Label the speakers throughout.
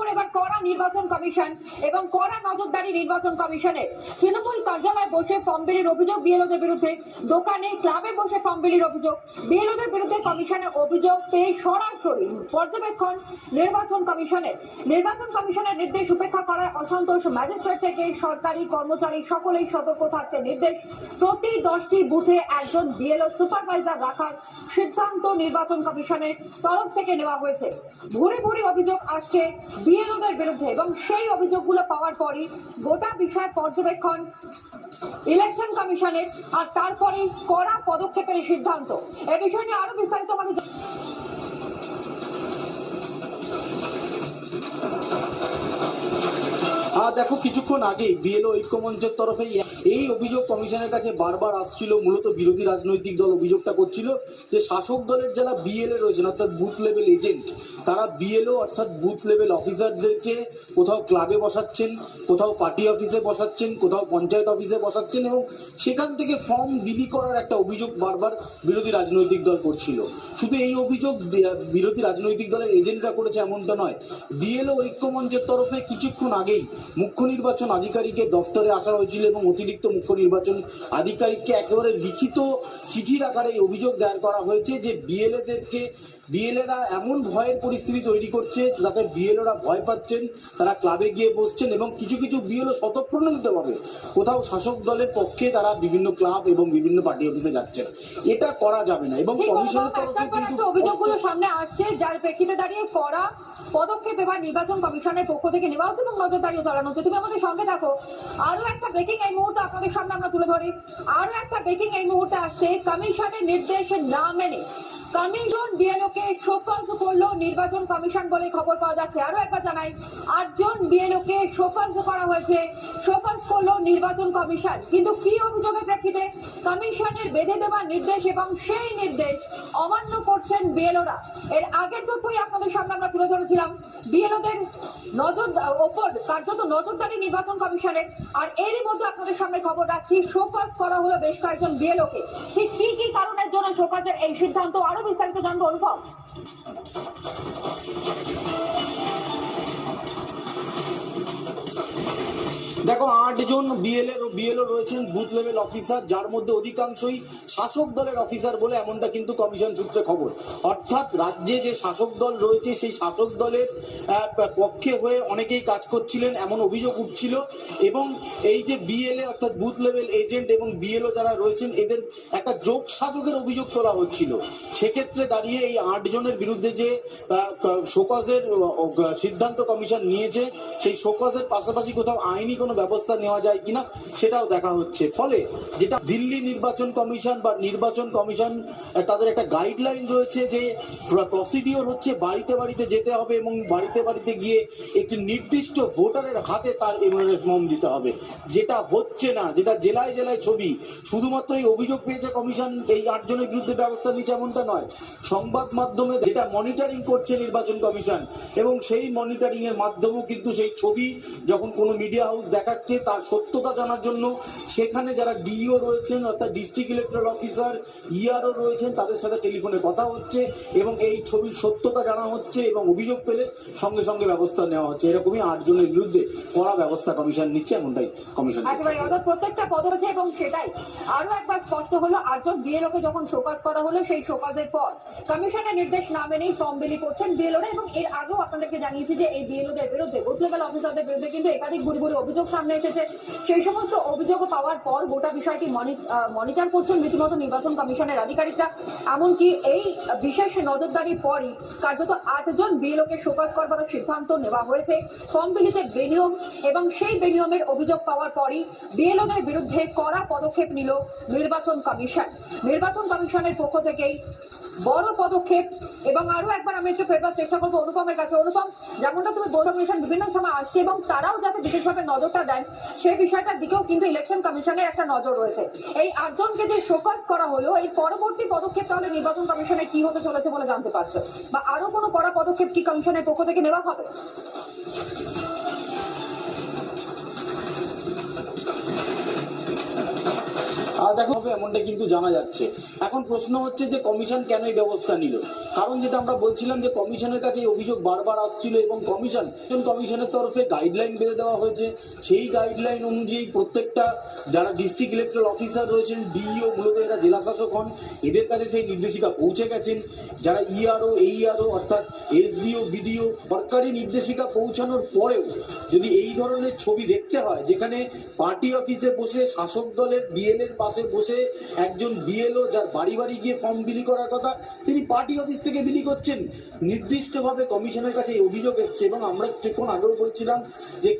Speaker 1: উপর এবার কড়া নির্বাচন কমিশন এবং কড়া নজরদারি নির্বাচন কমিশনের তৃণমূল কার্যালয়ে বসে ফর্ম বিলির অভিযোগ বিএলওদের বিরুদ্ধে, দোকানে, ক্লাবে বসে ফর্ম বিলির অভিযোগ, বিএলওদের বিরুদ্ধে কমিশনের অভিযোগ পেয়ে সরাসরি পর্যবেক্ষণ নির্বাচন কমিশনের। নির্বাচন কমিশনের নির্দেশ উপেক্ষা করায় অসন্তোষ ম্যাজিস্ট্রেট থেকে সরকারি কর্মচারী সকলেই সতর্ক থাকতে নির্দেশ। প্রতি দশটি বুথে একজন বিএলও সুপারভাইজার রাখার সিদ্ধান্ত নির্বাচন কমিশনের তরফ থেকে নেওয়া হয়েছে। ভুরি ভুরি অভিযোগ আসছে বিএলওদের বিরুদ্ধে এবং সেই অভিযোগগুলো পাওয়ার পরই গোটা বিষয় পর্যবেক্ষণ ইলেকশন কমিশনের আর তারপরে কড়া পদক্ষেপের সিদ্ধান্ত। এ বিষয় নিয়ে আরও বিস্তারিত আমাদের
Speaker 2: দেখো, কিছুক্ষণ আগেই বিএলও ঐক্যমঞ্চের তরফে এই অভিযোগ কমিশনের কাছে বারবার আসছিল, মূলত বিরোধী রাজনৈতিক দল অভিযোগটা করছিল যে শাসক দলের যারা বিএলএ রয়েছেন, অর্থাৎ বুথ লেভেল এজেন্ট তারা বিএলও অর্থাৎ বুথ লেভেল অফিসারদেরকে কোথাও ক্লাবে বসাচ্ছেন, কোথাও পার্টি অফিসে বসাচ্ছেন, কোথাও পঞ্চায়েত অফিসে বসাচ্ছেন এবং সেখান থেকে ফর্ম বিলি করার একটা অভিযোগ বারবার বিরোধী রাজনৈতিক দল করছিল। শুধু এই অভিযোগ বিরোধী রাজনৈতিক দলের এজেন্টরা করেছে এমনটা নয়। বিএলও ঐক্যমঞ্চের তরফে কিছুক্ষণ আগেই মুখ্য নির্বাচন আধিকারিকের দফতরে আসা হয়েছিল এবং অতিরিক্ত মুখ্য নির্বাচন আধিকারিককে একেবারে লিখিত চিঠির আকারে এই অভিযোগ দায়ের করা হয়েছে যে বিএলএদেরকে বিএলএরা এমন ভয়ের পরিস্থিতি তৈরি করছে যাতে বিএলওরা ভয় পাচ্ছেন তারা ক্লাবে গিয়ে বসছেন এবং কিছু কিছু বিএলও স্বতঃপ্রণোদিতভাবে কোথাও শাসক দলের পক্ষে তারা বিভিন্ন ক্লাব এবং বিভিন্ন পার্টি অফিসে যাচ্ছেন। এটা করা যাবে না এবং কমিশনের তরফে কিন্তু
Speaker 1: অভিযোগগুলো সামনে আসছে যার প্রেক্ষিতে দাঁড়িয়ে করা পদক্ষেপ এবার নির্বাচন কমিশনের পক্ষ থেকে নেওয়া হচ্ছে এবং নজরদারিও চালানো যদি তুমি আমাদের সঙ্গে থাকো, আরও একটা ব্রেকিং এই মুহূর্তে আপনাদের সামনে আমরা তুলে ধরি। আরও একটা ব্রেকিং এই মুহূর্তে আসছে কমিশনের নির্দেশ না মেনে। কমিশন বিএলওকে শোকজ করল নির্বাচন কমিশন বলে খবর পাওয়া যাচ্ছে। আরও একবার জানাই, আটজন বিএলওকে শোকজ করা হয়েছে। শোকজ করল নির্বাচন কমিশন। কিন্তু কি অভিযোগের প্রেক্ষিতে কমিশনের বেঁধে দেওয়া নির্দেশ এবং সেই নির্দেশ অমান্য করছেন বিএলওরা এর আগের তথ্যই আপনাদের সামনে আমরা তুলে ধরেছিলাম। বিএলওদের নজর, ওপর কার্যত নজরদারি নির্বাচন কমিশনের। আর এরই মধ্যে আপনাদের সামনে খবর রাখছি শোকজ করা হলো বেশ কয়েকজন বিএলওকে ঠিক কি কি কারণের জন্য শোকজের এই সিদ্ধান্ত আরও বিস্তারিত জানব অনুভব।
Speaker 2: দেখো আটজন বিএলএ বিএলও রয়েছেন বুথ লেভেল অফিসার যার মধ্যে অধিকাংশই শাসক দলের অফিসার বলে এমনটা কিন্তু কমিশন সূত্রে খবর। অর্থাৎ রাজ্যে যে শাসক দল রয়েছে, সেই শাসক দলের পক্ষে হয়ে অনেকেই কাজ করছিলেন, এমন অভিযোগ উঠছিল। এবং এই যে বিএলএ অর্থাৎ বুথ লেভেল এজেন্ট এবং বিএলও যারা রয়েছেন, এদের একটা যোগ সাধকের অভিযোগ তোলা হচ্ছিল। সেক্ষেত্রে দাঁড়িয়ে এই আটজনের বিরুদ্ধে যে শোকজের সিদ্ধান্ত কমিশন নিয়েছে, সেই শোকজের পাশাপাশি কোথাও আইনি কোনো ব্যবস্থা নেওয়া যায় কিনা সেটাও দেখা হচ্ছে। ফলে যেটা দিল্লি নির্বাচন কমিশন বা নির্বাচন কমিশন তাদের একটা গাইডলাইন রয়েছে যে প্রসিডিওর হচ্ছে বাড়িতে বাড়িতে যেতে হবে এবং বাড়িতে বাড়িতে গিয়ে একটি নির্দিষ্ট ভোটারের হাতে তার এমএলএস ফর্ম দিতে হবে। যেটা হচ্ছে না, যেটা জেলায় জেলায় ছবি। শুধুমাত্র এই অভিযোগ পেয়েছে কমিশন, এই আটজনের বিরুদ্ধে ব্যবস্থা নিচ্ছে এমনটা নয়। সংবাদ মাধ্যমে যেটা মনিটরিং করছে নির্বাচন কমিশন, এবং সেই মনিটরিং এর মাধ্যমেও কিন্তু সেই ছবি যখন কোনো মিডিয়া হাউস দেখাচ্ছে তার সত্যতা জানার জন্য সেখানে যারা ডিইও রয়েছেন, অর্থাৎ ডিস্ট্রিক্ট ইলেকট্রাল অফিসার ইআরও রয়েছেন, তাদের সাথে টেলিফোনে কথা হচ্ছে এবং এই ছবির সত্যতা জানা হচ্ছে এবং অভিযোগ পেলে সঙ্গে সঙ্গে ব্যবস্থা নেওয়া হচ্ছে। এরকমই আটজনের বিরুদ্ধে কড়া ব্যবস্থা কমিশন নিচ্ছে, এমনটাই কমিশন
Speaker 1: এবং সেটাই। আরও একবার স্পষ্ট হলো, আটজন বিএলওকে যখন শোকাজ করা হলো, সেই শোকাজের পর কমিশনের নির্দেশ না মেনেই ফর্ম বিলি করছেন বিএলওরা এবং এর আগেও আপনাদেরকে জানিয়েছি যে এই বিএলওদের বিরুদ্ধে বুথ লেভেল অফিসারদের বিরুদ্ধে কিন্তু একাধিক গুড়ি গুড়ি অভিযোগ সামনে এসেছে। সেই সমস্ত অভিযোগ পাওয়ার পর গোটা বিষয়টি মনিটর করছেন রীতিমতো নির্বাচন কমিশনের আধিকারিকরা। এমনকি এই বিশেষ নজরদারির পরই কার্যত আটজন বিএলওকে শোকাজ করবার সিদ্ধান্ত নেওয়া হয়েছে। ফর্ম বিলিতে বেনিয়ম এবং সেই বেনিয়মের অভিযোগ পাওয়ার পরই বিএলওদের বিরুদ্ধে কড়া পদক্ষেপ নিল নির্বাচন কমিশন। নির্বাচন কমিশনের পক্ষ থেকেই বড় পদক্ষেপ এবং আরও একবার আমি একটু ফেরবার চেষ্টা করব অনুপমের কাছে। অনুপম, যেমনটা তুমি বলছো বিভিন্ন সময় আসছে এবং তারাও যাতে বিশেষভাবে নজরটা দেন সেই বিষয়টার দিকেও কিন্তু ইলেকশন কমিশনের একটা নজর রয়েছে। এই আটজনকে যে শোকজ করা হলো, এই পরবর্তী পদক্ষেপ তাহলে নির্বাচন কমিশনে কি হতে চলেছে বলে জানতে পারছ? বা আরও কোনো কড়া পদক্ষেপ কি কমিশনের পক্ষ থেকে নেওয়া হবে?
Speaker 2: দেখো, হবে এমনটা কিন্তু জানা যাচ্ছে। এখন প্রশ্ন হচ্ছে যে কমিশন কেন এই ব্যবস্থা নিল? কারণ যেটা আমরা বলছিলাম যে কমিশনের কাছে অভিযোগ বারবার আসছিল এবং কমিশন কমিশনের তরফে গাইডলাইন বেঁধে দেওয়া হয়েছে। সেই গাইডলাইন অনুযায়ী প্রত্যেকটা যারা ডিস্ট্রিক্ট ইলেকট্রাল অফিসার রয়েছেন ডিইও মূলত এরা জেলা শাসক হন। এদের কাছে সেই নির্দেশিকা পৌঁছে গেছেন। যারা E ইআরও এইআরও অর্থাৎ এসডিও বিডিও সরকারি নির্দেশিকা পৌঁছানোর পরেও যদি এই ধরনের ছবি দেখতে হয়, যেখানে পার্টি অফিসে বসে শাসক দলের বিএল এর পাশে বসে একজন বিএলও যার বাড়ি বাড়ি গিয়ে ফর্ম বিলি করার কথা, তিনি পার্টি অফিস থেকে বিলি করছেন। নির্দিষ্টভাবে কমিশনের কাছে এই অভিযোগ এসছে এবং আমরা কিছুক্ষণ আগেও বলছিলাম যে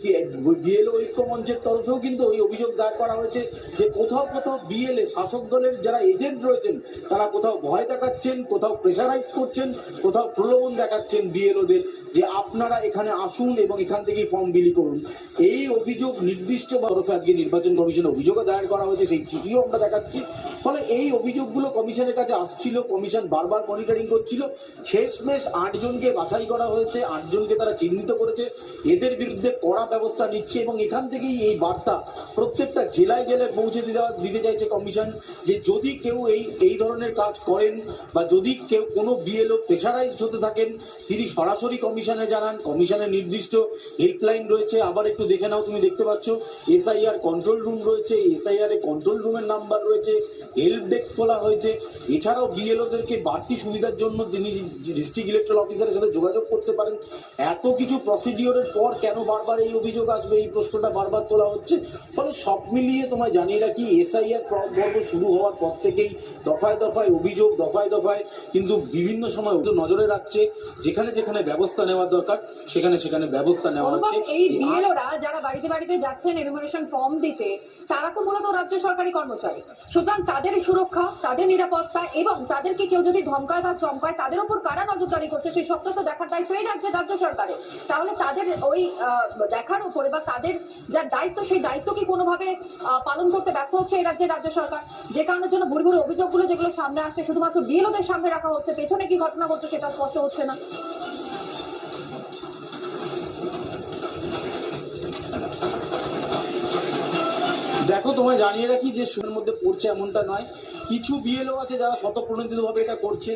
Speaker 2: বিএলও ঐক্য মঞ্চের তরফেও কিন্তু ওই অভিযোগ দায়ের করা হয়েছে যে কোথাও কোথাও বিএলএ শাসক দলের যারা এজেন্ট রয়েছেন, তারা কোথাও ভয় দেখাচ্ছেন, কোথাও প্রেশারাইজ করছেন, কোথাও প্রলোভন দেখাচ্ছেন বিএলওদের যে আপনারা এখানে আসুন এবং এখান থেকেই ফর্ম বিলি করুন। এই অভিযোগ নির্দিষ্ট তরফে আজকে নির্বাচন কমিশনে অভিযোগও দায়ের করা হয়েছে, সেই চিঠিও আমরা দেখাচ্ছি। ফলে এই অভিযোগগুলো কমিশনের কাছে আসছিল, কমিশন বারবার মনিটরিং করছিল। শেষমেশ আটজনকে বাছাই করা হয়েছে, আটজনকে তারা চিহ্নিত করেছে। এদের বিরুদ্ধে কড়া ব্যবস্থা নিচ্ছে এবং এখান থেকেই এই বার্তা প্রত্যেকটা জেলায় জেলায় পৌঁছে দিতে দিতে চাইছে কমিশন যে যদি কেউ এই এই ধরনের কাজ করেন বা যদি কেউ কোনো বিএলও প্রেশারাইজড হতে থাকেন, তিনি সরাসরি কমিশনে জানান। কমিশনের নির্দিষ্ট হেল্পলাইন রয়েছে। আবার একটু দেখে নাও, তুমি দেখতে পাচ্ছ। এসআইআর কন্ট্রোল রুম রয়েছে। এসআইআর এ কন্ট্রোল রুমের নাম্বার রয়েছে হেল্প ডেস্ক খোলা হয়েছে। এছাড়াও বিএলওদেরকে বাড়তি সুবিধার জন্য তিনি ডিস্ট্রিক্ট ইলেকট্রাল অফিসারের সাথে যোগাযোগ করতে পারেন। এত কিছু প্রসিডিওরের পর কেন বারবার এই অভিযোগ আসবে? এই প্রশ্নটা বারবার তোলা হচ্ছে। ফলে সব মিলিয়ে তোমায় জানিয়ে রাখি এসআইআর পর্ব শুরু হওয়ার পর থেকেই দফায় দফায় অভিযোগ দফায় দফায় কিন্তু বিভিন্ন সময় ওদের নজরে রাখছে। যেখানে যেখানে ব্যবস্থা নেওয়ার দরকার সেখানে সেখানে ব্যবস্থা নেওয়া হচ্ছে।
Speaker 1: এই বিএলওরা যারা বাড়িতে বাড়িতে যাচ্ছেন এনুমারেশন ফর্ম দিতে তারা তো মূলত রাজ্য সরকারি কর্মচারী। সুতরাং তাদের সুরক্ষা, তাদের নিরাপত্তা এবং তাদেরকে কেউ যদি ধমকায় বা চমকায়, তাদের উপর কারা নজরদারি করছে সেই সবটা তো দেখার দায়িত্ব এই রাজ্যের রাজ্য সরকারের। তাহলে তাদের ওই দেখার উপরে বা তাদের যার দায়িত্ব, সেই দায়িত্ব কি কোনোভাবে পালন করতে ব্যর্থ হচ্ছে এই রাজ্যের রাজ্য সরকার? যে কারণের জন্য বুড়ি বুড়ি অভিযোগগুলো যেগুলো সামনে আসছে, শুধুমাত্র বিএলওদের সামনে রাখা হচ্ছে, পেছনে কি ঘটনা ঘটছে সেটা স্পষ্ট হচ্ছে না।
Speaker 2: দেখো তোমায় জানিয়ে রাখি যে সুরের মধ্যে পড়ছে এমনটা নয়। কিছু বিএলও আছে যারা শতপ্রণোদিতভাবে এটা করছে,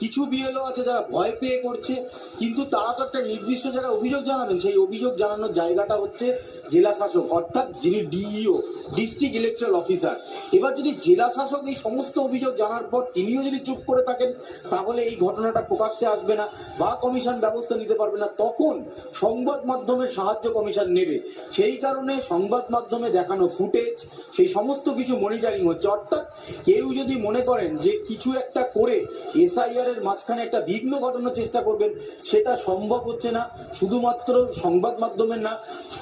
Speaker 2: কিছু বিএলও আছে যারা ভয় পেয়ে করছে, কিন্তু তারা তো একটা নির্দিষ্ট যারা অভিযোগ জানাবেন। সেই অভিযোগ জানানোর জায়গাটা হচ্ছে জেলা শাসক অর্থাৎ যিনি ডিইও ডিস্ট্রিক্ট ইলেকট্রাল অফিসার এবার যদি জেলা শাসক এই সমস্ত অভিযোগ জানার পর তিনিও যদি চুপ করে থাকেন, তাহলে এই ঘটনাটা প্রকাশ্যে আসবে না বা কমিশন ব্যবস্থা নিতে পারবে না। তখন সংবাদ মাধ্যমের সাহায্য কমিশন নেবে। সেই কারণে সংবাদ মাধ্যমে দেখানো ফুটেজ, সেই সমস্ত কিছু মনিটরিং হচ্ছে। অর্থাৎ কেউ যদি মনে করেন যে কিছু একটা করে এসআইআর এর মাঝখানে একটা বিঘ্ন ঘটানোর চেষ্টা করবেন, সেটা সম্ভব হচ্ছে না। শুধুমাত্র সংবাদ মাধ্যমের না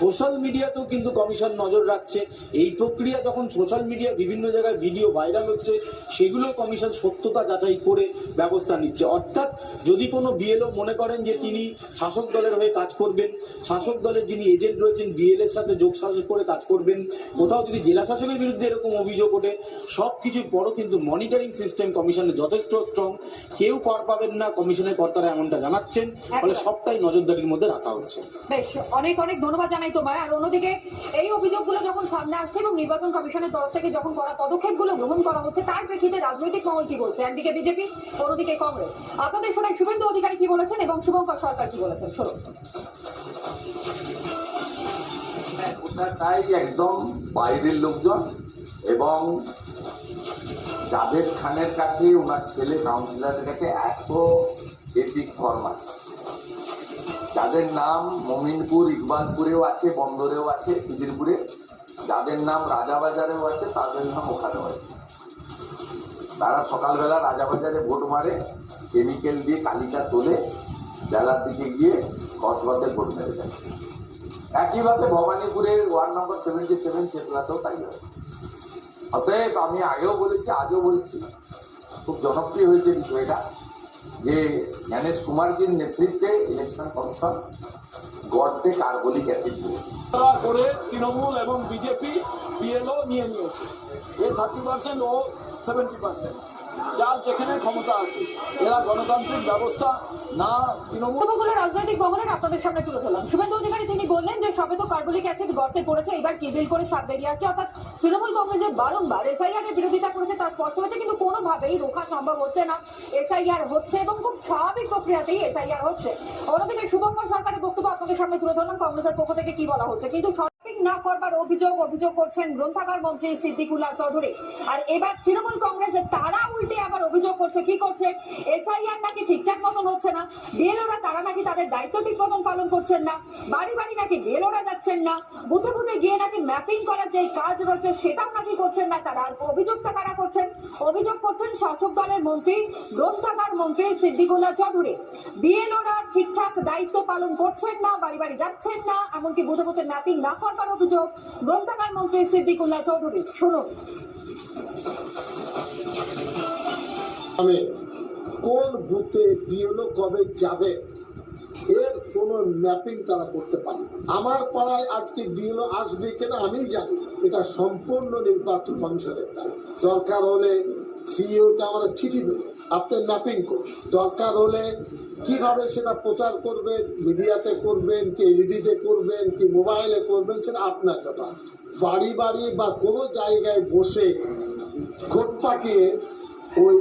Speaker 2: সোশ্যাল মিডিয়াতেও কিন্তু কমিশন নজর রাখছে। এই প্রক্রিয়া যখন সোশ্যাল মিডিয়া বিভিন্ন জায়গায় ভিডিও ভাইরাল হচ্ছে, সেগুলো কমিশন সত্যতা যাচাই করে ব্যবস্থা নিচ্ছে। অর্থাৎ যদি কোনো বিএলও মনে করেন যে তিনি শাসক দলের হয়ে কাজ করবেন, শাসক দলের যিনি এজেন্ট রয়েছেন বিএল এর সাথে যোগ শাসক করে কাজ করবেন, কোথাও যদি জেলা শাসকের বিরুদ্ধে এরকম অভিযোগ ওঠে সব কিছুর কিন্তু মনিটরিং সিস্টেম কমিশনের যথেষ্ট স্ট্রং কেউ কর পাবেন না কমিশনের কর্তারা এমনটা জানাচ্ছেন। ফলে সবটাই নজরদারির মধ্যে রাখা হচ্ছে।
Speaker 1: বেশ অনেক অনেক ধন্যবাদ জানাই তোমায়। আর অন্যদিকে এই অভিযোগগুলো যখন সামনে আসছে এবং নির্বাচন কমিশনের তরফ থেকে যখন করা পদক্ষেপগুলো গ্রহণ করা হচ্ছে তার প্রেক্ষিতে রাজনৈতিক মহল কি বলছে? একদিকে বিজেপি অন্যদিকে কংগ্রেস। আপনাদের শোনাই শুভেন্দু অধিকারী কি বলেছেন এবং শুভঙ্কর সরকার কি বলেছেন? শুনুন।
Speaker 3: হ্যাঁ, ওটা তাই একদম বাইরের লোকজন এবং জাভেদ খানের কাছে, ওনার ছেলে কাউন্সিলরের কাছে এত এপিক ফর্ম আছে। যাদের নাম মমিনপুর, ইকবালপুরেও আছে, বন্দরেও আছে খিদিরপুরে যাদের নাম রাজাবাজারেও আছে, তাদের নাম ওখানেও আছে। তারা সকালবেলা রাজাবাজারে ভোট মারে কেমিক্যাল দিয়ে কালিটা তোলে, বেলার দিকে গিয়ে কসবাতে ভোট মেরে যায় একইভাবে ভবানীপুরের ওয়ার্ড নম্বর সেভেন্টি সেভেন চেতলাতেও তাই হয়। অতএব আমি আগেও বলেছি, আজও বলছি, খুব জনপ্রিয় হয়েছে বিষয়টা, যে জ্ঞানেশ কুমারজির নেতৃত্বে ইলেকশন কমিশন গর্তে কার্বলিক অ্যাসিড
Speaker 4: করে তৃণমূল এবং বিজেপি, বিএলও নিয়ে নিয়েছে। এ থার্টি পার্সেন্ট ও সেভেন্টি পার্সেন্ট যার যেখানে ক্ষমতা আছে। এরা গণতান্ত্রিক ব্যবস্থা না তৃণমূল
Speaker 1: রাজনৈতিক মহলের আপনাদের সামনে তুলে ধরলাম। শুভেন্দু অধিকারী তিনি বললেন যে সবে তো কার্বলিক অ্যাসিড গর্তে পড়েছে, এবার কেবিল করে সাপ বেরিয়ে আসছে। অর্থাৎ তৃণমূল কংগ্রেসের বারংবার এসআইআর এর বিরোধিতা করেছে, তা স্পষ্ট হয়েছে, কিন্তু কোনোভাবেই রোখা সম্ভব হচ্ছে না। এসআইআর হচ্ছে এবং খুব স্বাভাবিক প্রক্রিয়াতেই এসআইআর হচ্ছে। অন্যদিকে শুভঙ্কর সরকারের বক্তব্য আপনাদের সামনে তুলে ধরলাম, কংগ্রেসের পক্ষ থেকে কি বলা হচ্ছে? কিন্তু না করবার অভিযোগ অভিযোগ করছেন গ্রন্থাগার মন্ত্রী সিদ্দিকুল্লাহ চৌধুরী। আর এবার তৃণমূল কংগ্রেসের তারা উল্টে আবার অভিযোগ করছে, কি করছে? এসআইআর নাকি ঠিকঠাক মতন হচ্ছে না? বিএলওরা তারা নাকি তাদের দায়িত্ব ঠিক মতন পালন করছেন না? বাড়ি বাড়ি নাকি বিএলওরা যাচ্ছেন না? বুথে বুথে গিয়ে নাকি ম্যাপিং করার যে কাজ রয়েছে, সেটাও নাকি করছেন না তারা? অভিযোগটা কারা করছেন? অভিযোগ করছেন শাসক দলের মন্ত্রী, গ্রন্থাগার মন্ত্রী সিদ্দিকুল্লাহ চৌধুরী। বিএলওরা ঠিকঠাক দায়িত্ব পালন করছেন না, বাড়ি বাড়ি যাচ্ছেন না, এমনকি বুথে বুথে ম্যাপিং না করবার অভিযোগ, গ্রন্থাগার মন্ত্রী সিদ্দিকুল্লাহ চৌধুরী শুনুন
Speaker 5: আমি কোন বুথে বিএলও কবে যাবে, এর কোন ম্যাপিং তারা করতে পারে। আমার পাড়ায় আজকে বিএলও আসবে কিনা আমি জানি এটা সম্পূর্ণ নির্বাচন কমিশনের। দরকার হলে সিইওকে আমরা চিঠি দেবো আপনি ম্যাপিং দরকার হলে কীভাবে সেটা প্রচার করবেন, মিডিয়াতে করবেন, কি এলইডিতে করবেন, কি মোবাইলে করবেন, সেটা আপনার ব্যাপার। বাড়ি বাড়ি বা কোনো জায়গায় বসে ভোট পাকিয়ে ওই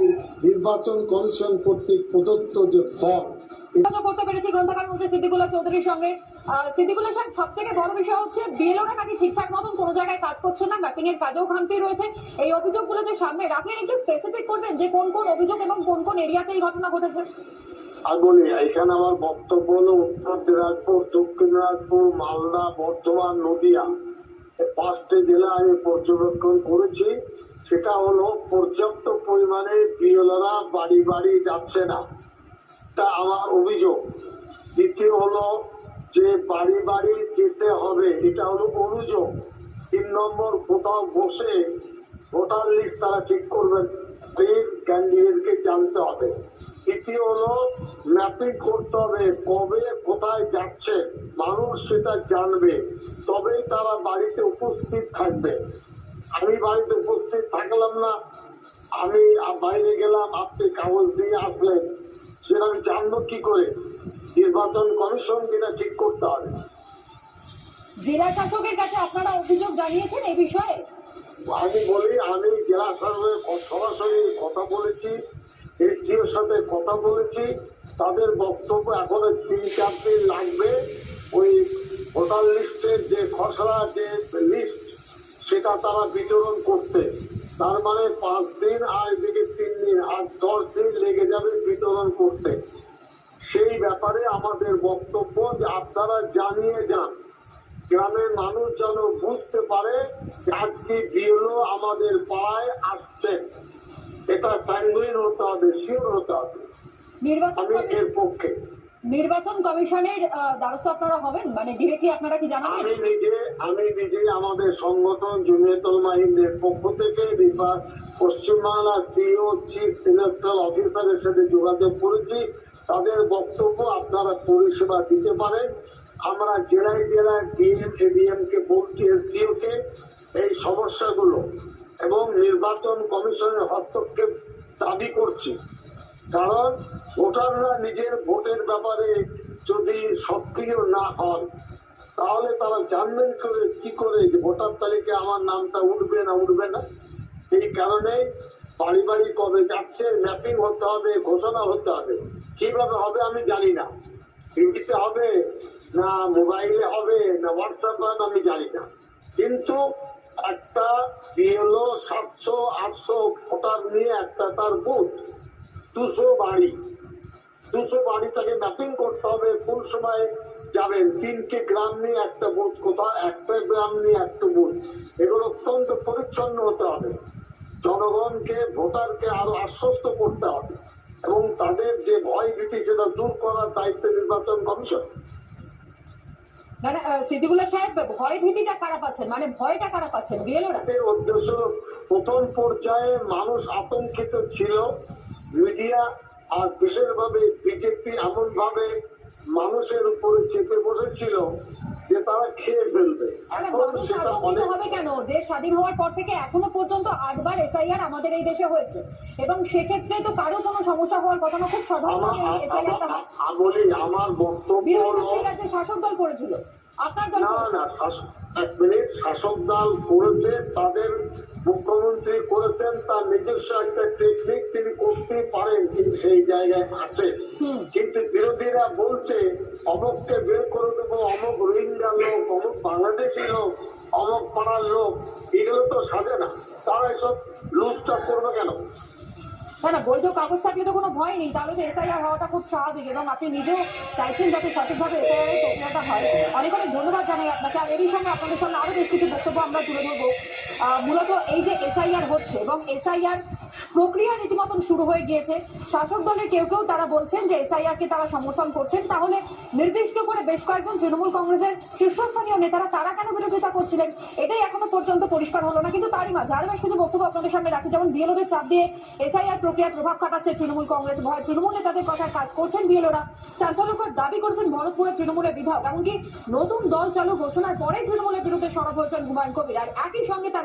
Speaker 5: নির্বাচন কমিশন কর্তৃক প্রদত্ত যে ফর্ম
Speaker 1: করতে পেরেছি গ্রন্থাগার মন্ত্রী সিদ্দিকুল্লাহ চৌধুরীর সঙ্গে। সিদ্দিকুল্লাহ সাহেব সব থেকে বড় বিষয় হচ্ছে বিএলওরা নাকি ঠিকঠাক মতন কোনো জায়গায় কাজ করছে না ম্যাপিং এর কাজেও খামতি রয়েছে। এই অভিযোগগুলো যে সামনে রাখলেন একটু স্পেসিফিক করবেন যে কোন কোন অভিযোগ এবং কোন কোন এরিয়াতে এই ঘটনা ঘটেছে?
Speaker 5: আর বলি, এখানে আমার বক্তব্য হলো উত্তর দিনাজপুর, দক্ষিণ দিনাজপুর, মালদা, বর্ধমান, নদিয়া। পাঁচটি জেলা আমি পর্যবেক্ষণ করেছি। সেটা হলো, পর্যাপ্ত পরিমাণে বিএলরা বাড়ি বাড়ি যাচ্ছে না। তা আমার অভিযোগ। দ্বিতীয় হলো যে বাড়ি বাড়ি যেতে হবে, এটা হলো অনুযোগ তিন নম্বর, কোথাও বসে ভোটার লিস্ট তারা ঠিক করবেন সেই ক্যান্ডিডেটকে জানতে হবে। তৃতীয় হলো ম্যাপিং করতে হবে কবে, কোথায় যাচ্ছে, মানুষ সেটা জানবে। তবেই তারা বাড়িতে উপস্থিত থাকবে। আমি বাড়িতে উপস্থিত থাকলাম না। আমি বাইরে গেলাম, আপনি কাগজ দিয়ে আসলেন। সেটা আমি জানব কি করে? নির্বাচন কমিশন যেটা ঠিক করতে হবে।
Speaker 1: জেলা শাসকের কাছে আপনারা অভিযোগ জানিয়েছেন এই বিষয়ে?
Speaker 5: আমি বলি আমি জেলা সরকারের সরাসরি কথা বলেছি এসডিওর সাথে কথা বলেছি। তাদের বক্তব্য এখনও তিন চার দিন লাগবে। ওই ভোটার লিস্টের যে খসড়া যে লিস্ট সেটা তারা বিতরণ করতে। তার মানে পাঁচ দিন আর এদিকে তিন দিন আর দশ দিন লেগে যাবে বিতরণ করতে। সেই ব্যাপারে আমাদের বক্তব্য যে আপনারা জানিয়ে যান। গ্রামের মানুষ যেন বুঝতে পারে আজকে বিএলও আমাদের পাড়ায় আসছে। এটা স্যাঙ্গুইন হতে হবে শিওর হতে হবে।
Speaker 1: নির্বাচন
Speaker 5: আমি এর পক্ষে।
Speaker 1: নির্বাচন কমিশনের দ্বারস্থ আপনারা হবেন? মানে ডিরেক্টলি আপনারা কি জানাবেন?
Speaker 5: আমি নিজে আমি নিজে আমাদের সংগঠন জমিয়তুল মাহিন্দের পক্ষ থেকে পশ্চিমবাংলা সিও চিফ ইলেকট্রাল অফিসারের সাথে যোগাযোগ করেছি। তাদের বক্তব্য আপনারা পরিষেবা দিতে পারেন। আমরা জেলায় জেলায় ডিএম, এডিএম কে বলছি এসডিও কে এই সমস্যাগুলো এবং নির্বাচন কমিশনের হস্তক্ষেপ দাবি করছি। কারণ ভোটাররা নিজের ভোটের ব্যাপারে যদি সক্রিয় না হন, তাহলে তারা জানবেন করে কি করে যে ভোটার তালিকায় আমার নামটা উঠবে না উঠবে না। এই কারণে বাড়ি বাড়ি কবে যাচ্ছে, ম্যাপিং হতে হবে, ঘোষণা হতে হবে। কীভাবে হবে আমি জানি না। টিভিতে হবে না মোবাইলে হবে, না হোয়াটসঅ্যাপ হবে, আমি জানি না। কিন্তু একটা বিএলও সাতশো, আটশো ভোটার নিয়ে একটা তার বুথ, দুশো বাড়ি। দুশো বাড়ি তাকে ম্যাপিং করতে হবে, কোন সময় যাবেন? তিনটে গ্রাম নিয়ে একটা বুথ কোথাও একটা গ্রাম নিয়ে একটা বুথ। এগুলো অত্যন্ত পরিচ্ছন্ন হতে হবে। জনগণকে ভোটারকে আরও আশ্বস্ত করতে হবে এবং তাদের যে ভয় ভীতি সেটা দূর করার দায়িত্ব নির্বাচন কমিশন।
Speaker 1: মানে সিদ্দিকুল্লাহ সাহেব ভয় ভীতিটা কারা পাচ্ছেন? মানে ভয়টা কারা পাচ্ছেন? বিএলওরা
Speaker 5: এর উদ্দেশ্য প্রথম পর্যায়ে মানুষ আতঙ্কিত ছিল। মিডিয়া আর বিশেষভাবে বিজেপি এমন ভাবে মানুষের উপরে চেপে বসেছিল যে তারা খেয়ে ফেলবে।
Speaker 1: হবে কেন? দেশ স্বাধীন হওয়ার পর থেকে এখনও পর্যন্ত আটবার এসআইআর আমাদের এই দেশে হয়েছে। এবং সেক্ষেত্রে তো কারও কোনো সমস্যা হওয়ার কথা না খুব এসআইআরটা
Speaker 5: আমার- বক্তব্য
Speaker 1: শাসক দল করেছিল আপনার দল
Speaker 5: না না এক মিনিট শাসক দল করেছে তাদের মুখ্যমন্ত্রী করেছেন তার নিজস্ব একটা টেকনিক তিনি করতে পারেন কিন্তু সেই জায়গায় আছে। কিন্তু বিরোধীরা বলছে অমককে বের করে দেবো অমক রোহিঙ্গা লোক অমক বাংলাদেশি লোক অমক পাড়ার লোক এগুলো তো সাজে না। তারা এসব লুজটা করবে কেন?
Speaker 1: না না, বৈধ কাগজ থাকলে তো কোনো ভয় নেই। তাহলে তো এসআইআর হওয়াটা খুব স্বাভাবিক এবং আপনি নিজেও চাইছেন যাতে সঠিকভাবে এসআইআর এর প্রক্রিয়াটা হয়। অনেক অনেক ধন্যবাদ জানাই আপনাকে। আর এরই সঙ্গে আপনাদের সঙ্গে আরও বেশ কিছু বক্তব্য আমরা তুলে ধরবো। মূলত এই যে এসআইআর হচ্ছে এবং এসআইআর প্রক্রিয়া রীতিমতন শুরু হয়ে গিয়েছে। শাসক দলের কেউ কেউ তারা বলছেন যে এসআইআর কে তারা সমর্থন করছেন। তাহলে নির্দিষ্ট করে বেশ কয়েকজন তৃণমূল কংগ্রেসের শীর্ষস্থানীয় নেতারা তারা কেন বিরোধিতা করছিলেন? এটাই এখনও পর্যন্ত পরিষ্কার হলো না। কিন্তু তারই মাঝে আরও বেশ কিছু বক্তব্য আপনাদের সামনে রাখি। যেমন বিএলওদের চাপ দিয়ে এসআইআর প্রক্রিয়ার প্রভাব খাটাচ্ছে তৃণমূল কংগ্রেস। ভয় তৃণমূল নেতাদের কথায় কাজ করছেন বিএলওরা। চাঞ্চল্যকর দাবি করেছেন ভরতপুরের তৃণমূলের বিধায়ক। এমনকি নতুন দল চালু ঘোষণার পরে তৃণমূলের বিরুদ্ধে সরব হয়েছেন হুমায়ুন কবির। আর একই সঙ্গে তার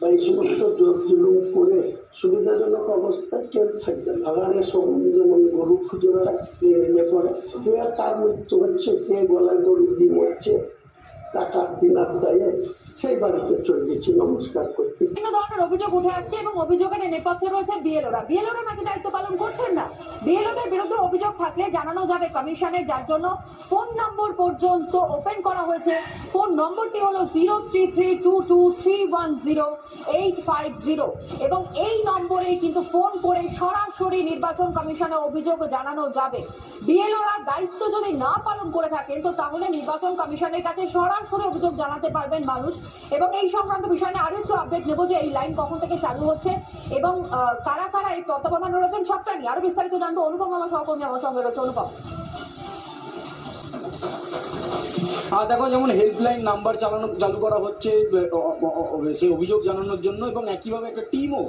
Speaker 6: বা এই সমস্ত জুলুম করে সুবিধাজনক অবস্থায় কেউ থাকবে বাগানের সম্বন্ধে যেমন গরু খুঁজোরা ইয়ে করে কে কার মৃত্যু হচ্ছে, কে গলায় দড়ি দিয়ে মরছে টাকার দিনার চাইয়ে সেই বাড়িতে চলে গেছি নমস্কার করতে
Speaker 1: বিভিন্ন ধরনের অভিযোগ উঠে আসছে এবং অভিযোগের নেপথ্যে রয়েছে বিএলওরা। বিএলওরা নাকি দায়িত্ব পালন করছেন না? বিএলওদের বিরুদ্ধে অভিযোগ থাকলে জানানো যাবে কমিশনে যার জন্য ফোন নম্বর পর্যন্ত ওপেন করা হয়েছে। ফোন নম্বরটি হলো zero three three two two three one zero eight five zero. এবং এই নম্বরেই কিন্তু ফোন করে সরাসরি নির্বাচন কমিশনে অভিযোগ জানানো যাবে। বিএলওরা দায়িত্ব যদি না পালন করে থাকেন, তো তাহলে নির্বাচন কমিশনের কাছে সরাসরি অভিযোগ জানাতে পারবেন মানুষ। এবং এই সংক্রান্ত বিষয় নিয়ে আরও একটু আপডেট নেব যে এই লাইন কখন থেকে চালু হচ্ছে এবং কারা কারা এই তত্ত্বাবধান রয়েছেন সবটা নিয়ে আরও বিস্তারিত জানব। অনুপম আমার সহকর্মী আমার সঙ্গে রয়েছে। অনুপম।
Speaker 2: দেখো যেমন হেল্পলাইন নাম্বার চালানো চালু করা হচ্ছে অ- অ- অ- সে অভিযোগ জানানোর জন্য এবং একইভাবে একটা টিমও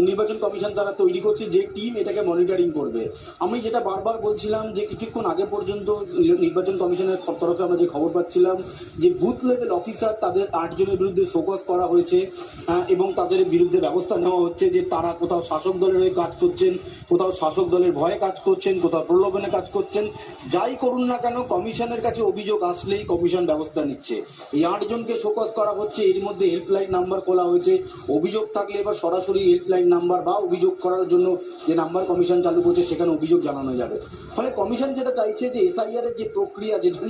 Speaker 2: নির্বাচন কমিশন তারা তৈরি করছে যে টিম এটাকে মনিটরিং করবে। আমি যেটা বারবার বলছিলাম যে কিছুক্ষণ আগে পর্যন্ত নির্বাচন কমিশনের তরফে আমরা যে খবর পাচ্ছিলাম যে বুথ লেভেল অফিসার তাদের আটজনের বিরুদ্ধে ফোকাস করা হয়েছে আহ, এবং তাদের বিরুদ্ধে ব্যবস্থা নেওয়া হচ্ছে যে তারা কোথাও শাসক দলের হয়ে কাজ করছেন কোথাও শাসক দলের ভয়ে কাজ করছেন কোথাও প্রলোভনে কাজ করছেন। যাই করুন না কেন কমিশনের কাছে অভিযোগ আসলেই কমিশন ব্যবস্থা নিচ্ছে। এই আটজনকে শোকজ করা হচ্ছে, এর মধ্যে হেল্পলাইন নাম্বার খোলা হয়েছে। অভিযোগ থাকলে বা সরাসরি হেল্পলাইন নাম্বার বা অভিযোগ করার জন্য যে নাম্বার কমিশন চালু করছে, সেখানে অভিযোগ জানানো যাবে। ফলে কমিশন যেটা চাইছে যে এসআইআর এর যে প্রক্রিয়া, যেটা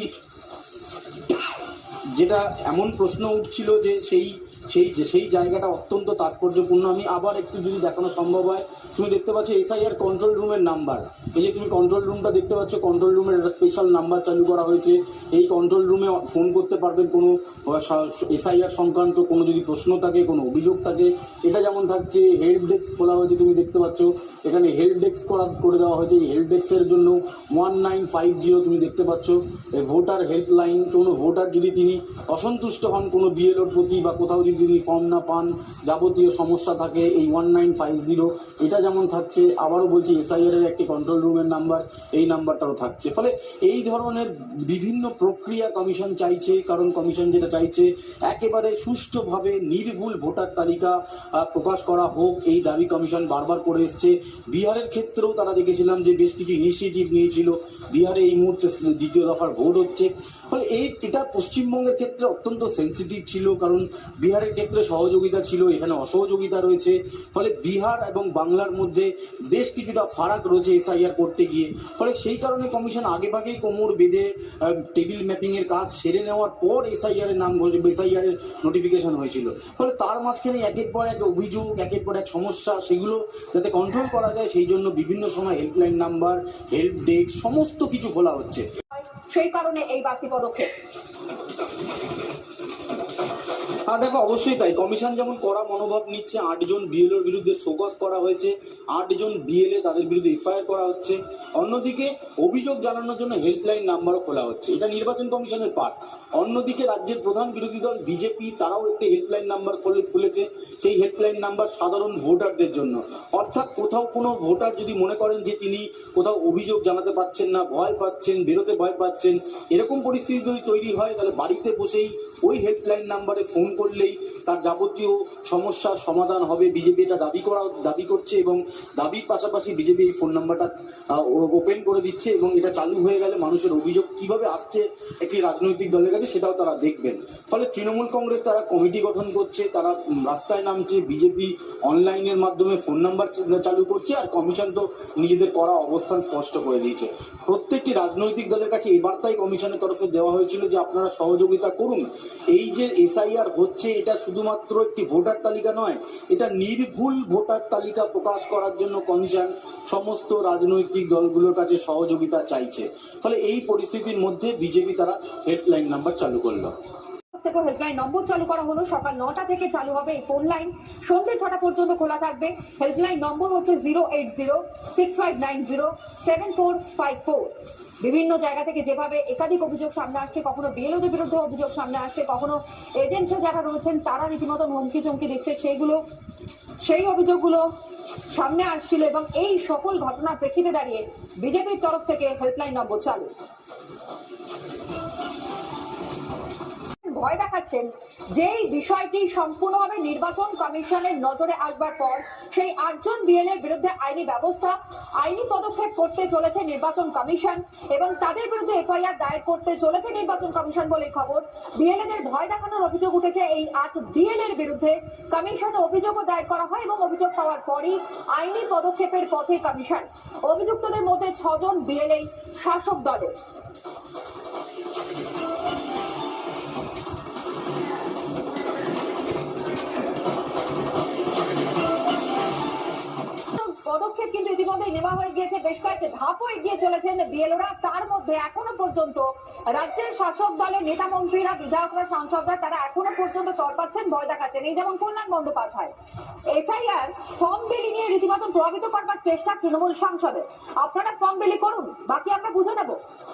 Speaker 2: যেটা এমন প্রশ্ন উঠছিল যে সেই সেই যে সেই জায়গাটা অত্যন্ত তাৎপর্যপূর্ণ। আমি আবার একটু যদি দেখানো সম্ভব হয়, তুমি দেখতে পাচ্ছ এসআইআর কন্ট্রোল রুমের নাম্বার এই যে তুমি কন্ট্রোল রুমটা দেখতে পাচ্ছ কন্ট্রোল রুমের একটা স্পেশাল নাম্বার চালু করা হয়েছে। এই কন্ট্রোল রুমে ফোন করতে পারবেন কোনো এসআইআর সংক্রান্ত কোনো যদি প্রশ্ন থাকে, কোনো অভিযোগ থাকে, এটা যেমন থাকছে হেল্প ডেস্ক খোলা হয়েছে, তুমি দেখতে পাচ্ছ। এখানে হেল্প ডেস্ক করা, করে দেওয়া হয়েছে। এই হেল্প ডেস্কের জন্য ওয়ান নাইন ফাইভ জিরো তুমি দেখতে পাচ্ছ। ভোটার হেল্পলাইন কোনো ভোটার যদি তিনি অসন্তুষ্ট হন কোনো বিএলওর প্রতি বা কোথাও যদি তিনি ফর্ম না পান, যাবতীয় সমস্যা থাকে, এই ওয়ান নাইন ফাইভ জিরো এটা যেমন থাকছে, আবারও বলছি এসআইআর এর একটি কন্ট্রোল রুমের নাম্বার এই নাম্বারটাও থাকছে। ফলে এই ধরনের বিভিন্ন প্রক্রিয়া কমিশন চাইছে, কারণ কমিশন যেটা চাইছে, একেবারে সুষ্ঠুভাবে নির্ভুল ভোটার তালিকা প্রকাশ করা হোক, এই দাবি কমিশন বারবার করে এসছে। বিহারের ক্ষেত্রেও তারা দেখেছিলাম যে বেশ কিছু ইনিশিয়েটিভ নিয়েছিল। বিহারে এই মুহূর্তে দ্বিতীয় দফার ভোট হচ্ছে। ফলে এই এটা পশ্চিমবঙ্গের ক্ষেত্রে অত্যন্ত সেন্সিটিভ ছিল, কারণ বিহারের ক্ষেত্রে সহযোগিতা ছিল, এখানে অসহযোগিতা রয়েছে। ফলে বিহার এবং বাংলার মধ্যে বেশ কিছুটা ফারাক রয়েছে এসআইআর করতে গিয়ে। ফলে সেই কারণে কমিশন আগে ভাগেই কোমর বেঁধে টেবিল ম্যাপিংয়ের কাজ সেরে নেওয়ার পর এসআইআর এর নাম এসআইআর এর নোটিফিকেশন হয়েছিল। ফলে তার মাঝখানে একের পর এক অভিযোগ, একের পর এক সমস্যা, সেগুলো যাতে কন্ট্রোল করা যায়, সেই জন্য বিভিন্ন সময় হেল্পলাইন নাম্বার হেল্প ডেস্ক সমস্ত কিছু খোলা হচ্ছে।
Speaker 1: সেই কারণে এই বাড়তি পদক্ষেপ।
Speaker 2: হ্যাঁ দেখো, অবশ্যই তাই। কমিশন যেমন কড়া মনোভাব নিচ্ছে, আটজন বিএলওর বিরুদ্ধে শোকজ করা হয়েছে, আটজন বিএলএ তাদের বিরুদ্ধে এফআইআর করা হচ্ছে। অন্যদিকে অভিযোগ জানানোর জন্য হেল্পলাইন নাম্বারও খোলা হচ্ছে। এটা নির্বাচন কমিশনের পার্ট অন্যদিকে রাজ্যের প্রধান বিরোধী দল, বিজেপি, তারাও একটি হেল্পলাইন নাম্বার খুলে খুলেছে। সেই হেল্পলাইন নাম্বার সাধারণ ভোটারদের জন্য। অর্থাৎ কোথাও কোনো ভোটার যদি মনে করেন যে তিনি কোথাও অভিযোগ জানাতে পারছেন না, ভয় পাচ্ছেন, বেরোতে ভয় পাচ্ছেন, এরকম পরিস্থিতি যদি তৈরি হয়, তাহলে বাড়িতে বসেই ওই হেল্পলাইন নাম্বারে ফোন করলেই তার যাবতীয় সমস্যার সমাধান হবে। বিজেপি এটা দাবি করা, দাবি করছে এবং দাবির পাশাপাশি বিজেপি এই ফোন নাম্বারটা ওপেন করে দিচ্ছে এবং এটা চালু হয়ে গেলে মানুষের অভিযোগ কীভাবে আসছে একটি রাজনৈতিক দলের কাছে সেটাও তারা দেখবেন। ফলে তৃণমূল কংগ্রেস তারা কমিটি গঠন করছে, তারা রাস্তায় নামছে, বিজেপি অনলাইনের মাধ্যমে ফোন নাম্বার চালু করছে আর কমিশন তো নিজেদের করা অবস্থান স্পষ্ট করে দিয়েছে। প্রত্যেকটি রাজনৈতিক দলের কাছে এই বার্তাই কমিশনের তরফে দেওয়া হয়েছিল যে আপনারা সহযোগিতা করুন। এই যে এসআইআর হচ্ছে এটা শুধুমাত্র একটি ভোটার তালিকা নয়, এটা নির্ভুল ভোটার তালিকা প্রকাশ করার জন্য কমিশন সমস্ত রাজনৈতিক দলগুলোর কাছে সহযোগিতা চাইছে। ফলে এই পরিস্থিতির মধ্যে বিজেপি তারা হেল্পলাইন নাম্বার চালু করল।
Speaker 1: থেকে হেল্পলাইন নম্বর চালু করা হলো। সকাল নটা থেকে চালু হবে এই ফোন লাইন সন্ধ্যে ছটা পর্যন্ত খোলা থাকবে। হেল্পলাইন নম্বর হচ্ছে zero eight zero six five nine zero seven four five four বিভিন্ন জায়গা থেকে যেভাবে একাধিক অভিযোগ সামনে আসছে, কখনো বিএলওদের বিরুদ্ধে অভিযোগ সামনে আসছে, কখনো এজেন্টরা যারা রয়েছেন, তারা রীতিমতন হুমকি চমকি দিচ্ছে। সেইগুলো, সেই অভিযোগগুলো সামনে আসছিল এবং এই সকল ঘটনার প্রেক্ষিতে দাঁড়িয়ে বিজেপির তরফ থেকে হেল্পলাইন নম্বর চালু। ভয় দেখাচ্ছেন। যে এই বিষয়টি সম্পূর্ণভাবে নির্বাচন কমিশনের নজরে আসবার পর, সেই আটজন বিএল এর বিরুদ্ধে আইনি ব্যবস্থা, আইনি পদক্ষেপ করতে চলেছে নির্বাচন কমিশন এবং তাদের বিরুদ্ধে এফআইআর দায়ের করতে চলেছে নির্বাচন কমিশন বলে খবর। বিএলএদের ভয় দেখানোর অভিযোগ উঠেছে এই আট বিএল এর বিরুদ্ধে। কমিশনে অভিযোগও দায়ের করা হয় এবং অভিযোগ পাওয়ার পরই আইনি পদক্ষেপের পথে কমিশন। অভিযুক্তদের মধ্যে ছজন বিএলএ শাসক দলের। পদক্ষেপ কিন্তু ইতিমধ্যে নেওয়া হয়ে গিয়েছে। বেশ কয়েকটি ধাপও এগিয়ে চলেছেন বিএলওরা। তার মধ্যে এখনও পর্যন্ত রাজ্যের শাসক দলের নেতা মন্ত্রীরা, বিধায়করা, সাংসদরা তারা এখনও পর্যন্ত তরপাচ্ছেন ভয় দেখাচ্ছেন। এই যেমন কল্যাণ বন্দ্যোপাধ্যায়, এসআইআর ফর্ম বিলি নিয়ে রীতিমতো প্রভাবিত করবার চেষ্টা তৃণমূল সাংসদের। আপনারা ফর্ম বিলি করুন, বাকি আমরা বুঝে নেব।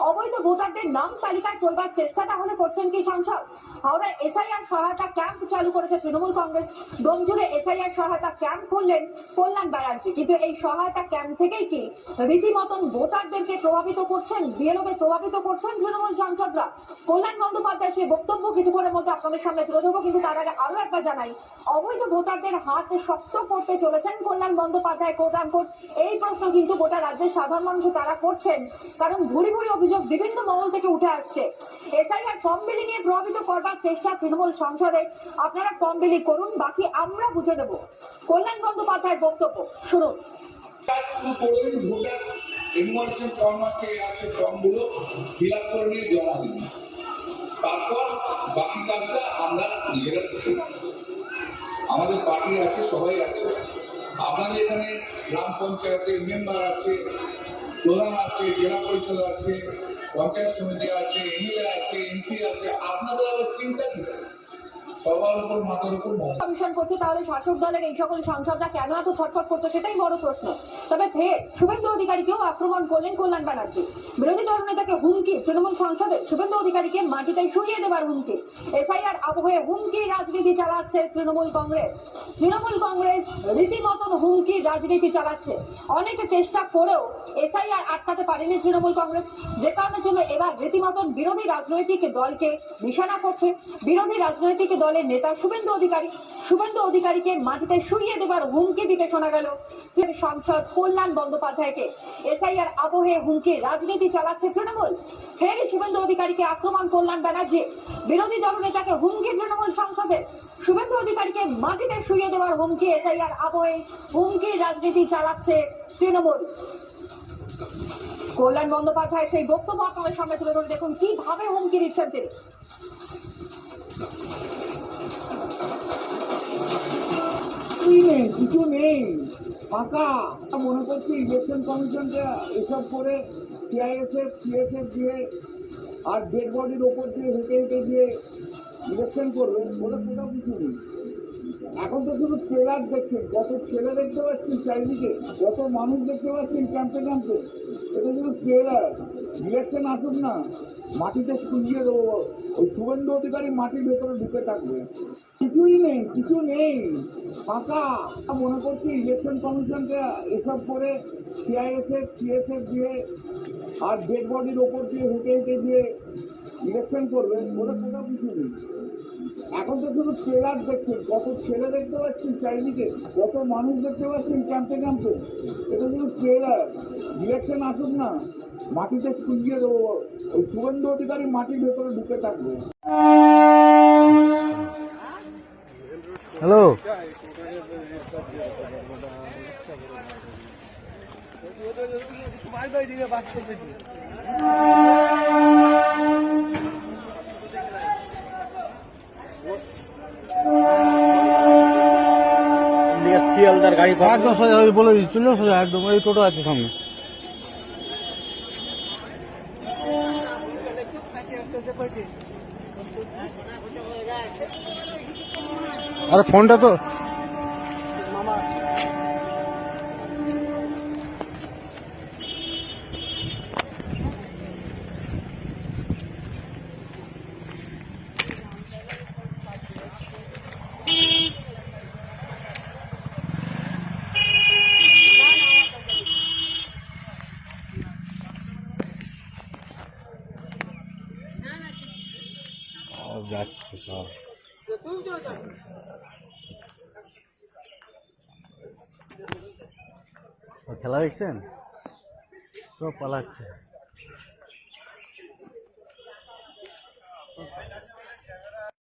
Speaker 1: অবৈধ ভোটারদের নাম তালিকায় তোলবার চেষ্টা তাহলে করছেন কি সাংসদ? হাওড়ার এসআইআর সহায়তা ক্যাম্প চালু করেছে তৃণমূল কংগ্রেস। ডোমজুড়ে এসআইআর সহায়তা ক্যাম্প খুললেন কল্যাণ ব্যানার্জি। কিন্তু এই সহায়তা ক্যাম্প থেকেই কি রীতিমতন ভোটারদেরকে প্রভাবিত করছেন বিএলওদের প্রভাবিত করছেন তৃণমূল সাংসদরা? কল্যাণ বন্দ্যোপাধ্যায় সেই বক্তব্য কিছুক্ষণের মধ্যে আপনাদের সামনে তুলে ধরবো, কিন্তু তার আগে আরও একবার জানাই, অবৈধ ভোটারদের হাত শক্ত করতে চলেছেন কল্যাণ বন্দ্যোপাধ্যায় কোট কোট এই প্রশ্ন কিন্তু গোটা রাজ্যের সাধারণ মানুষ তারা করছেন, কারণ ভুরি ভুরি অভিযোগ বিভিন্ন মহল থেকে উঠে আসছে। এসআইআর ফর্ম বিলি নিয়ে প্রভাবিত করবার চেষ্টা তৃণমূল সংসদে। আপনারা ফর্ম বিলি করুন, বাকি আমরা বুঝে নেব। কল্যাণ বন্দ্যোপাধ্যায়ের বক্তব্য, শুনুন।
Speaker 7: ফর্ম জমা দিন তারপর বাকি কাজটা আমরা আমাদের পার্টি আছে সবাই আছে আপনাদের এখানে গ্রাম পঞ্চায়েতের মেম্বার আছে প্রধান আছে জেলা পরিষদ আছে পঞ্চায়েত সমিতি আছে এমএলএ আছে এমপি আছে আপনাদের আবার চিন্তা কি
Speaker 1: শাসক দলের ছটফট করছে সেটাই বড় প্রশ্ন। তবে অধিকারীকেও আক্রমণ করলেন কল্যাণ দল হুমকি, তৃণমূল শুভেন্দু অধিকারীকে মাটিতে শুইয়ে দেবার হুমকি। আবহে হুমকি রাজনীতি চালাচ্ছে তৃণমূল কংগ্রেস। তৃণমূল কংগ্রেস রীতিমতন হুমকি রাজনীতি চালাচ্ছে। অনেকে চেষ্টা করেও এসআইআর আটকাতে পারেনি তৃণমূল কংগ্রেস। যে কারণের জন্য এবার রীতিমতন বিরোধী রাজনৈতিক দলকে নিশানা করছে। বিরোধী রাজনৈতিক দলের নেতা শুভেন্দু অধিকারী, শুভেন্দু অধিকারীকে মাটিতে শুইয়ে দেবার হুমকি দিতে শোনা গেল। সাংসদ কল্যাণ বন্দ্যোপাধ্যায়কে এসআইআর আবহে হুমকি রাজনীতি চালাচ্ছে তৃণমূল, ফের শুভেন্দু অধিকারীকে আক্রমণ কল্যাণ ব্যানার্জি, বিরোধী দল নেতাকে হুমকি তৃণমূল সাংসদের, শুভেন্দু অধিকারীকে মাটিতে শুইয়ে দেওয়ার হুমকি এসআইআর আবহে হুমকি রাজনীতি চালাচ্ছে তৃণমূল। কল্যাণ বন্দ্যোপাধ্যায় সেই বক্তব্য আপনাদের সামনে তুলে ধরে দেখুন, কীভাবে হুমকি দিচ্ছেন তিনি।
Speaker 8: কিছুই নেই কিছু নেই। ফাঁকা মনে করছি ইলেকশন কমিশনটা এসব করে সিআইএসএফ সিএসএফ দিয়ে আর ডেড বডির ওপর দিয়ে হেঁটে হেঁটে দিয়ে ইলেকশন করবে বলে কোথাও কিছু নেই। এখন তো শুধু ট্রেলার দেখছেন কত ছেলে দেখতে পাচ্ছেন চারিদিকে কত মানুষ দেখতে পাচ্ছেন ক্যাম্পে ক্যাম্পে এটা শুধু ট্রেলার ইলেকশন আসুক না, মাটিতে শুকিয়ে দেবো। ওই শুভেন্দু অধিকারী মাটির ভেতরে ঢুকে থাকবে। কিছুই নেই, কিছু নেই। ফাঁকা মনে করছি ইলেকশন কমিশনকে এসব করে সিআইএসএফ সিএসএফ দিয়ে আর ডেড বডির ওপর দিয়ে হেঁটে হেঁটে দিয়ে ইলেকশন করবে ওটা কোথাও কিছু নেই। এখন তো শুধু ট্রেলার দেখছেন, কত ছেলে দেখতে পাচ্ছেন চারিদিকে, কত মানুষ দেখতে পাচ্ছেন ক্যাম্পে ক্যাম্পে। এটা শুধু ট্রেলার ইলেকশন আসুক না, মাটিতে শুকিয়ে দেবো। ওই শুভেন্দু অধিকারী মাটির ভেতরে ঢুকে থাকবে।
Speaker 9: হ্যালো? শিয়ালদার গাড়ি একদম সোজা ওই বলে দিচ্ছি চলে সোজা একদম ওই টোটো আছে সামনে আরে ফোনটা তো যাচ্ছে সব ও খেলা দেখছেন সব পালাচ্ছে।